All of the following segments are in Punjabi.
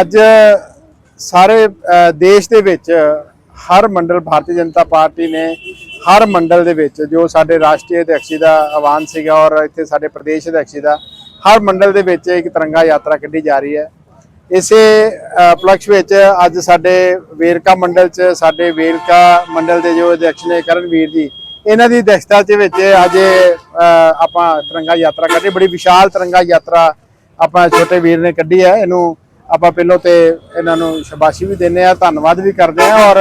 ਅੱਜ ਸਾਰੇ ਦੇਸ਼ ਦੇ ਵਿੱਚ ਹਰ ਮੰਡਲ ਭਾਰਤੀ ਜਨਤਾ ਪਾਰਟੀ ਨੇ ਹਰ ਮੰਡਲ ਦੇ ਵਿੱਚ ਜੋ ਸਾਡੇ ਰਾਸ਼ਟਰੀ ਅਧਿਕਸ਼ ਦਾ ਆਹਵਾਨ ਸੀਗਾ ਔਰ ਇੱਥੇ ਸਾਡੇ ਪ੍ਰਦੇਸ਼ ਅਧਿਕਸ਼ ਦਾ ਹਰ ਮੰਡਲ ਦੇ ਵਿੱਚ ਇੱਕ ਤਿਰੰਗਾ ਯਾਤਰਾ ਕੱਢੀ ਜਾ ਰਹੀ ਹੈ। ਇਸੇ ਅ, ਉਪਲਕਸ਼ ਵਿੱਚ ਅੱਜ ਸਾਡੇ ਵੇਰਕਾ ਮੰਡਲ 'ਚ ਸਾਡੇ ਵੇਰਕਾ ਮੰਡਲ ਦੇ ਜੋ ਅਧਿਕਸ਼ ਨੇ ਕਰਨਵੀਰ ਜੀ ਇਹਨਾਂ ਦੀ ਅਧਿਕਸ਼ਤਾ ਦੇ ਵਿੱਚ ਅੱਜ ਆਪਾਂ ਤਿਰੰਗਾ ਯਾਤਰਾ ਕੱਢੀ ਬੜੀ ਵਿਸ਼ਾਲ ਤਿਰੰਗਾ ਯਾਤਰਾ ਆਪਾਂ ਛੋਟੇ ਵੀਰ ਨੇ ਕੱਢੀ ਹੈ। ਇਹਨੂੰ ਆਪਾਂ ਪਹਿਲੋਂ ਤੇ ਇਹਨਾਂ ਨੂੰ ਸ਼ਾਬਾਸ਼ੀ ਵੀ ਦਿੰਦੇ ਆ ਧੰਨਵਾਦ ਵੀ ਕਰਦੇ ਆ ਔਰ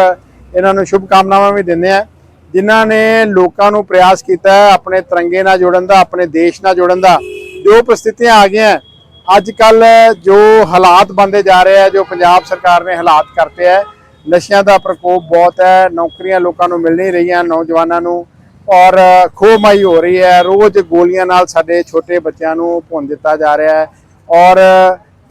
ਇਹਨਾਂ ਨੂੰ ਸ਼ੁਭ ਕਾਮਨਾਵਾਂ ਵੀ ਦਿੰਦੇ ਆ ਜਿਨ੍ਹਾਂ ਨੇ ਲੋਕਾਂ ਨੂੰ ਪ੍ਰਯਾਸ ਕੀਤਾ ਆਪਣੇ ਤਿਰੰਗੇ ਨਾਲ ਜੋੜਨ ਦਾ, ਆਪਣੇ ਦੇਸ਼ ਨਾਲ ਜੋੜਨ ਦਾ, ਜੋ ਪ੍ਰਸਥਿਤੀਆਂ ਆ ਗਈਆਂ ਅੱਜ ਕੱਲ ਜੋ ਹਾਲਾਤ ਬੰਦੇ ਜਾ ਰਹੇ ਆ ਜੋ ਪੰਜਾਬ ਸਰਕਾਰ ਨੇ ਹਾਲਾਤ ਕਰਤੇ ਹੈ, ਨਸ਼ਿਆਂ ਦਾ ਪ੍ਰਕੋਪ ਬਹੁਤ ਹੈ, ਨੌਕਰੀਆਂ ਲੋਕਾਂ ਨੂੰ ਮਿਲ ਨਹੀਂ ਰਹੀਆਂ, ਨੌਜਵਾਨਾਂ ਨੂੰ ਔਰ ਖੋਹਮਾਈ ਹੋ ਰਹੀ ਹੈ, ਰੋਜ਼ ਗੋਲੀਆਂ ਨਾਲ ਸਾਡੇ ਛੋਟੇ ਬੱਚਿਆਂ ਨੂੰ ਭੁੰਨ ਦਿੱਤਾ ਜਾ ਰਿਹਾ ਹੈ ਔਰ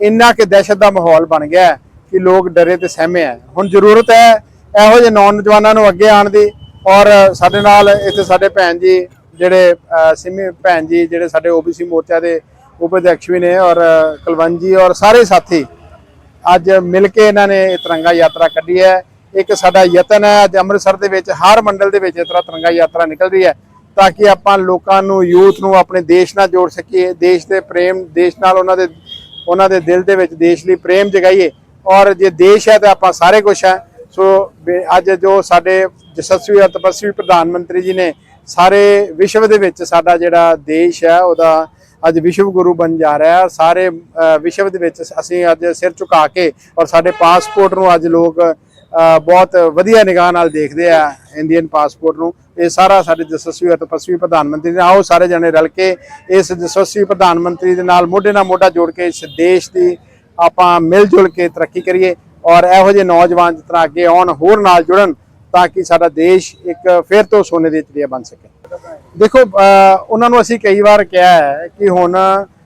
ਇੰਨਾ ਕਿ ਦਹਿਸ਼ਤ ਦਾ ਮਾਹੌਲ ਬਣ ਗਿਆ ਕਿ ਲੋਕ ਡਰੇ ਤੇ ਸਹਿਮੇ ਹੈ। ਹੁਣ ਜ਼ਰੂਰਤ ਹੈ ਇਹੋ ਜਿਹੇ ਨੌਜਵਾਨਾਂ ਨੂੰ ਅੱਗੇ ਆਉਣ ਦੀ ਔਰ ਸਾਡੇ ਨਾਲ ਇੱਥੇ ਸਾਡੇ ਭੈਣ ਜੀ ਜਿਹੜੇ ਅ, ਸਿੰਮੀ ਭੈਣ ਜੀ ਜਿਹੜੇ ਸਾਡੇ ਓਬੀਸੀ ਮੋਰਚਾ ਦੇ ਉਪ ਅਧਿਕਸ਼ ਵੀ ਨੇ ਔਰ ਅ, ਕੁਲਵੰਤ ਜੀ ਔਰ ਸਾਰੇ ਸਾਥੀ ਅੱਜ ਮਿਲ ਕੇ ਇਹਨਾਂ ਨੇ ਇਹ ਤਿਰੰਗਾ ਯਾਤਰਾ ਕੱਢੀ ਹੈ। ਇੱਕ ਸਾਡਾ ਯਤਨ ਹੈ ਅੱਜ ਅੰਮ੍ਰਿਤਸਰ ਦੇ ਵਿੱਚ ਹਰ ਮੰਡਲ ਦੇ ਵਿੱਚ ਇਸ ਤਰ੍ਹਾਂ ਤਿਰੰਗਾ ਯਾਤਰਾ ਨਿਕਲ ਰਹੀ ਹੈ ਤਾਂ ਕਿ ਆਪਾਂ ਲੋਕਾਂ ਨੂੰ ਯੂਥ ਨੂੰ ਆਪਣੇ ਦੇਸ਼ ਨਾਲ ਜੋੜ ਸਕੀਏ। ਦੇਸ਼ ਦੇ ਪ੍ਰੇਮ ਦੇਸ਼ ਨਾਲ ਉਹਨਾਂ ਦੇ ਉਹਨਾਂ ਦੇ ਦਿਲ ਦੇ ਵਿੱਚ ਦੇਸ਼ ਲਈ ਪ੍ਰੇਮ ਜਗਾਈਏ। ਔਰ ਜੇ ਦੇਸ਼ ਹੈ ਤਾਂ ਆਪਾਂ ਸਾਰੇ ਕੁਝ ਹੈ। ਸੋ ਅੱਜ ਜੋ ਸਾਡੇ ਯਸ਼ਸਵੀ ਔਰ ਤਪਸਵੀ ਪ੍ਰਧਾਨ ਮੰਤਰੀ ਜੀ ਨੇ ਸਾਰੇ ਵਿਸ਼ਵ ਦੇ ਵਿੱਚ ਸਾਡਾ ਜਿਹੜਾ ਦੇਸ਼ ਹੈ, ਉਹਦਾ ਅੱਜ ਵਿਸ਼ਵ ਗੁਰੂ ਬਣ ਜਾ ਰਿਹਾ ਹੈ। ਸਾਰੇ ਵਿਸ਼ਵ ਦੇ ਵਿੱਚ ਅਸੀਂ ਅੱਜ ਸਿਰ ਝੁਕਾ ਕੇ ਔਰ ਸਾਡੇ ਪਾਸਪੋਰਟ ਨੂੰ ਅੱਜ ਲੋਕ ਬਹੁਤ ਵਧੀਆ ਨਿਗਾਹ ਨਾਲ ਦੇਖਦੇ ਆ ਇੰਡੀਅਨ ਪਾਸਪੋਰਟ ਨੂੰ। ਇਹ ਸਾਰਾ ਸਾਡੇ ਯਸ਼ਸਵੀ ਅਤੇ ਤਪਸਵੀ ਪ੍ਰਧਾਨ ਮੰਤਰੀ ਨੇ ਆਓ ਸਾਰੇ ਜਣੇ ਰਲ ਕੇ ਇਸ ਜਸਸਵੀ ਪ੍ਰਧਾਨ ਮੰਤਰੀ ਦੇ ਨਾਲ ਮੋਢੇ ਨਾਲ ਮੋਢਾ ਜੋੜ ਕੇ ਇਸ ਦੇਸ਼ ਦੀ ਆਪਾਂ ਮਿਲ ਜੁਲ ਕੇ ਤਰੱਕੀ ਕਰੀਏ ਔਰ ਇਹੋ ਜਿਹੇ ਨੌਜਵਾਨ ਜਿਸ ਤਰ੍ਹਾਂ ਅੱਗੇ ਆਉਣ, ਹੋਰ ਨਾਲ ਜੁੜਨ ਤਾਂ ਕਿ ਸਾਡਾ ਦੇਸ਼ ਇੱਕ ਫਿਰ ਤੋਂ ਸੋਨੇ ਦੀ ਚਿੜੀਆ ਬਣ ਸਕੇ। ਦੇਖੋ ਉਹਨਾਂ ਨੂੰ ਅਸੀਂ ਕਈ ਵਾਰ ਕਿਹਾ ਹੈ ਕਿ ਹੁਣ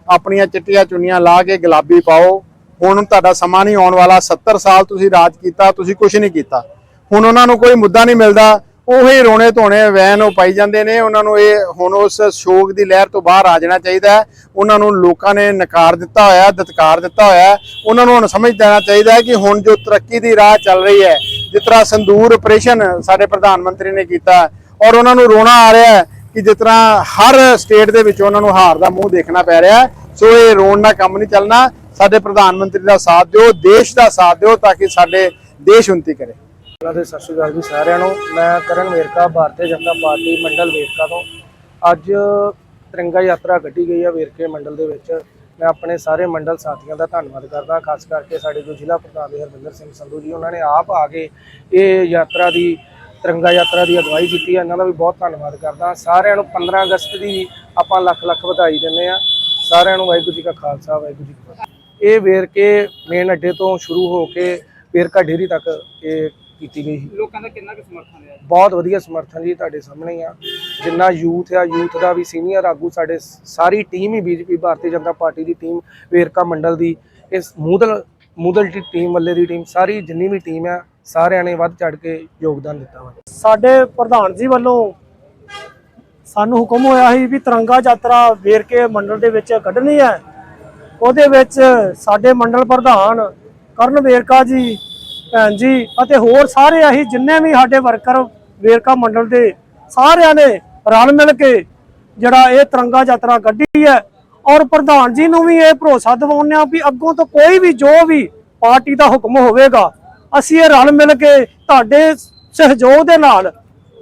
ਆਪਣੀਆਂ ਚਿੱਟੀਆਂ ਚੁੰਨੀਆਂ ਲਾ ਕੇ ਗੁਲਾਬੀ ਪਾਓ ਹੁਣ ਤੁਹਾਡਾ ਸਮਾਂ ਨਹੀਂ ਆਉਣ ਵਾਲਾ 70 ਸਾਲ ਤੁਸੀਂ ਰਾਜ ਕੀਤਾ, ਤੁਸੀਂ ਕੁਝ ਨਹੀਂ ਕੀਤਾ। ਹੁਣ ਉਹਨਾਂ ਨੂੰ ਕੋਈ ਮੁੱਦਾ ਨਹੀਂ ਮਿਲਦਾ, ਉਹੀ ਰੋਣੇ ਧੋਣੇ ਵੈਨ ਉਹ ਪਾਈ ਜਾਂਦੇ ਨੇ, ਉਹਨਾਂ ਨੂੰ ਇਹ ਹੁਣ ਉਸ ਸ਼ੋਕ ਦੀ ਲਹਿਰ ਤੋਂ ਬਾਹਰ ਆ ਜਾਣਾ ਚਾਹੀਦਾ ਹੈ। ਉਹਨਾਂ ਨੂੰ ਲੋਕਾਂ ਨੇ ਨਕਾਰ ਦਿੱਤਾ ਹੋਇਆ, ਦਤਕਾਰ ਦਿੱਤਾ ਹੋਇਆ ਉਹਨਾਂ ਨੂੰ ਹੁਣ ਸਮਝ ਜਾਣਾ ਚਾਹੀਦਾ ਹੈ ਕਿ ਹੁਣ ਜੋ ਤਰੱਕੀ ਦੀ ਰਾਹ ਚੱਲ ਰਹੀ ਹੈ, ਜਿਸ ਤਰ੍ਹਾਂ ਸੰਦੂਰ ਆਪਰੇਸ਼ਨ ਸਾਡੇ ਪ੍ਰਧਾਨ ਮੰਤਰੀ ਨੇ ਕੀਤਾ ਔਰ ਉਹਨਾਂ ਨੂੰ ਰੋਣਾ ਆ ਰਿਹਾ ਹੈ ਕਿ ਜਿਸ ਤਰ੍ਹਾਂ ਹਰ ਸਟੇਟ ਦੇ ਵਿੱਚ ਉਹਨਾਂ ਨੂੰ ਹਾਰ ਦਾ ਮੂੰਹ ਦੇਖਣਾ ਪੈ ਰਿਹਾ ਸੋ ਇਹ ਰੋਣ ਦਾ ਕੰਮ ਨਹੀਂ ਚੱਲਣਾ। ਸਾਡੇ ਪ੍ਰਧਾਨ ਮੰਤਰੀ ਦਾ ਸਾਥ ਦਿਓ, ਦੇਸ਼ ਦਾ ਸਾਥ ਦਿਓ ਤਾਂ ਕਿ ਸਾਡੇ ਦੇਸ਼ ਉન્નਤੀ ਕਰੇ। ਉਹਨਾਂ ਦੇ ਸਤਿ ਸ਼੍ਰੀ ਅਕਾਲ ਜੀ ਸਾਰਿਆਂ ਨੂੰ। ਮੈਂ ਕਰਨ ਵੇਰਕਾ, ਭਾਰਤੀ ਜਨਤਾ ਪਾਰਟੀ ਮੰਡਲ ਵੇਰਕਾ ਤੋਂ। ਅੱਜ ਤਿਰੰਗਾ ਯਾਤਰਾ ਕੱਢੀ ਗਈ ਹੈ ਵੇਰਕੇ ਮੰਡਲ ਦੇ ਵਿੱਚ। ਮੈਂ ਆਪਣੇ ਸਾਰੇ ਮੰਡਲ ਸਾਥੀਆਂ ਦਾ ਧੰਨਵਾਦ ਕਰਦਾ, ਖਾਸ ਕਰਕੇ ਸਾਡੇ ਜੋ ਜ਼ਿਲ੍ਹਾ ਪ੍ਰਧਾਨ ਨੇ ਹਰਵਿੰਦਰ ਸਿੰਘ ਸੰਧੂ ਜੀ, ਉਹਨਾਂ ਨੇ ਆਪ ਆ ਕੇ ਇਹ ਯਾਤਰਾ ਦੀ, ਤਿਰੰਗਾ ਯਾਤਰਾ ਦੀ ਅਗਵਾਈ ਕੀਤੀ ਹੈ ਇਹਨਾਂ ਦਾ ਵੀ ਬਹੁਤ ਧੰਨਵਾਦ ਕਰਦਾ। ਸਾਰਿਆਂ ਨੂੰ 15 ਅਗਸਤ ਦੀ ਆਪਾਂ ਲੱਖ ਲੱਖ ਵਧਾਈ ਦਿੰਦੇ ਆ। ਸਾਰਿਆਂ ਨੂੰ ਵਾਹਿਗੁਰੂ ਜੀ ਕਾ ਖਾਲਸਾ, ਵਾਹਿਗੁਰੂ ਜੀ ਕੀ ਫਤਿਹ। ਇਹ ਵੇਰਕੇ ਮੇਨ ਅੱਡੇ ਤੋਂ ਸ਼ੁਰੂ ਹੋ ਕੇ ਵੇਰਕਾ ਡੇਰੀ ਤੱਕ ਇਹ ਕੀਤੀ ਗਈ ਸੀ। ਲੋਕਾਂ ਦਾ ਕਿੰਨਾ ਕੁ ਸਮਰਥਨ ਹੈ ਬਹੁਤ ਵਧੀਆ ਸਮਰਥਨ ਜੀ ਤੁਹਾਡੇ ਸਾਹਮਣੇ ਹੀ ਆ। ਜਿੰਨਾ ਯੂਥ ਆ ਯੂਥ ਦਾ ਵੀ ਸੀਨੀਅਰ ਆਗੂ ਸਾਡੇ ਸਾਰੀ ਟੀਮ ਹੀ ਬੀਜੇਪੀ ਭਾਰਤੀ ਜਨਤਾ ਪਾਰਟੀ ਦੀ ਟੀਮ ਵੇਰਕਾ ਮੰਡਲ ਦੀ ਇਸ ਮੂਦਲ ਮੂਦਲ ਦੀ ਟੀਮ ਵੱਲੇ ਦੀ ਟੀਮ ਸਾਰੀ ਜਿੰਨੀ ਵੀ ਟੀਮ ਆ ਸਾਰਿਆਂ ਨੇ ਵੱਧ ਚੜ ਕੇ ਯੋਗਦਾਨ ਦਿੱਤਾ ਵਾ। ਸਾਡੇ ਪ੍ਰਧਾਨ ਜੀ ਵੱਲੋਂ ਸਾਨੂੰ ਹੁਕਮ ਹੋਇਆ ਸੀ ਵੀ ਤਿਰੰਗਾ ਯਾਤਰਾ ਵੇਰਕੇ ਮੰਡਲ ਦੇ ਵਿੱਚ ਕੱਢਣੀ ਹੈ। ਉਹਦੇ ਵਿੱਚ ਸਾਡੇ ਮੰਡਲ ਪ੍ਰਧਾਨ ਕਰਨ ਵੇਰਕਾ ਜੀ, ਭੈਣ ਜੀ ਅਤੇ ਹੋਰ ਸਾਰੇ ਅਸੀਂ ਜਿੰਨੇ ਵੀ ਸਾਡੇ ਵਰਕਰ ਵੇਰਕਾ ਮੰਡਲ ਦੇ ਸਾਰਿਆਂ ਨੇ ਰਲ ਮਿਲ ਕੇ ਜਿਹੜਾ ਇਹ ਤਿਰੰਗਾ ਯਾਤਰਾ ਕੱਢੀ ਹੈ ਔਰ ਪ੍ਰਧਾਨ ਜੀ ਨੂੰ ਵੀ ਇਹ ਭਰੋਸਾ ਦਿਵਾਉਂਦੇ ਆ ਵੀ ਅੱਗੋਂ ਤੋਂ ਕੋਈ ਵੀ ਜੋ ਵੀ ਪਾਰਟੀ ਦਾ ਹੁਕਮ ਹੋਵੇਗਾ, ਅਸੀਂ ਇਹ ਰਲ ਮਿਲ ਕੇ ਤੁਹਾਡੇ ਸਹਿਯੋਗ ਦੇ ਨਾਲ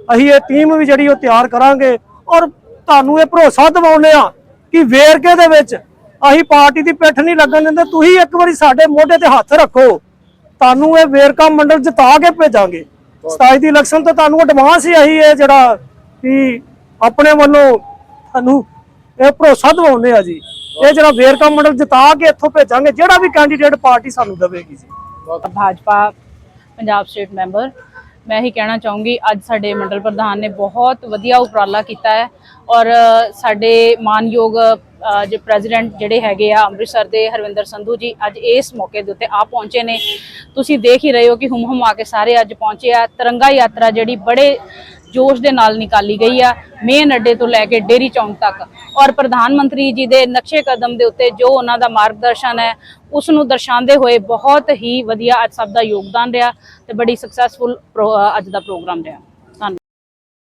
ਅਸੀਂ ਇਹ ਟੀਮ ਵੀ ਜਿਹੜੀ ਉਹ ਤਿਆਰ ਕਰਾਂਗੇ ਔਰ ਤੁਹਾਨੂੰ ਇਹ ਭਰੋਸਾ ਦਿਵਾਉਂਦੇ ਆ ਕਿ ਵੇਰਕੇ ਦੇ ਵਿੱਚ ਅਸੀਂ ਪਾਰਟੀ ਦੀ ਪਿੱਠ ਨਹੀਂ ਲੱਗਣ ਦਿੰਦੇ, ਤੁਸੀਂ ਇੱਕ ਵਾਰੀ ਸਾਡੇ ਮੋਢੇ ਤੇ ਹੱਥ ਰੱਖੋ। ਤੁਹਾਨੂੰ ਇਹ ਵੇਰਕਾ ਮੰਡਲ ਜਿਤਾ ਕੇ ਭੇਜਾਂਗੇ। 27 ਦੀ ਇਲੈਕਸ਼ਨ ਤੋਂ ਤੁਹਾਨੂੰ ਐਡਵਾਂਸ ਹੀ ਅਸੀਂ ਇਹ ਜਿਹੜਾ ਕਿ ਆਪਣੇ ਵੱਲੋਂ ਤੁਹਾਨੂੰ ਇਹ ਭਰੋਸਾ ਦਿਵਾਉਂਦੇ ਆ ਜੀ। ਇਹ ਜਿਹੜਾ ਵੇਰਕਾ ਮੰਡਲ ਜਿਤਾ ਕੇ ਇੱਥੋਂ ਭੇਜਾਂਗੇ, ਜਿਹੜਾ ਵੀ ਕੈਂਡੀਡੇਟ ਪਾਰਟੀ ਸਾਨੂੰ ਦੇਵੇਗੀ ਜੀ। ਭਾਜਪਾ ਪੰਜਾਬ ਸਟੇਟ ਮੈਂਬਰ ਮੈਂ ਇਹੀ ਕਹਿਣਾ ਚਾਹੂੰਗੀ ਅੱਜ ਸਾਡੇ ਮੰਡਲ ਪ੍ਰਧਾਨ ਨੇ ਬਹੁਤ ਵਧੀਆ ਉਪਰਾਲਾ ਕੀਤਾ ਹੈ ਔਰ ਸਾਡੇ ਮਾਨਯੋਗ ਅ, ਜੇ ਪ੍ਰੈਜ਼ੀਡੈਂਟ ਜਿਹੜੇ ਹੈਗੇ ਆ ਅੰਮ੍ਰਿਤਸਰ ਦੇ ਹਰਵਿੰਦਰ ਸੰਧੂ ਜੀ ਅੱਜ ਇਸ ਮੌਕੇ ਦੇ ਉੱਤੇ ਆ ਪਹੁੰਚੇ ਨੇ। ਤੁਸੀਂ ਦੇਖ ਹੀ ਰਹੇ ਹੋ ਕਿ ਹੁਮ ਹੁਮ ਆ ਕੇ ਸਾਰੇ ਅੱਜ ਪਹੁੰਚੇ ਆ। ਤਿਰੰਗਾ ਯਾਤਰਾ ਜਿਹੜੀ ਬੜੇ ਜੋਸ਼ ਦੇ ਨਾਲ ਨਿਕਾਲੀ ਗਈ ਆ, ਮੇਨ ਅੱਡੇ ਤੋਂ ਲੈ ਕੇ ਡੇਰੀ ਚੌਂਕ ਤੱਕ। ਔਰ ਪ੍ਰਧਾਨ ਮੰਤਰੀ ਜੀ ਦੇ ਨਕਸ਼ੇ ਕਦਮ ਦੇ ਉੱਤੇ ਜੋ ਉਹਨਾਂ ਦਾ ਮਾਰਗਦਰਸ਼ਨ ਹੈ, ਉਸ ਨੂੰ ਦਰਸਾਉਂਦੇ ਹੋਏ ਬਹੁਤ ਹੀ ਵਧੀਆ ਅੱਜ ਸਭ ਦਾ ਯੋਗਦਾਨ ਰਿਹਾ ਤੇ ਬੜੀ ਸਕਸੈਸਫੁਲ ਅੱਜ ਦਾ ਪ੍ਰੋਗਰਾਮ ਰਿਹਾ।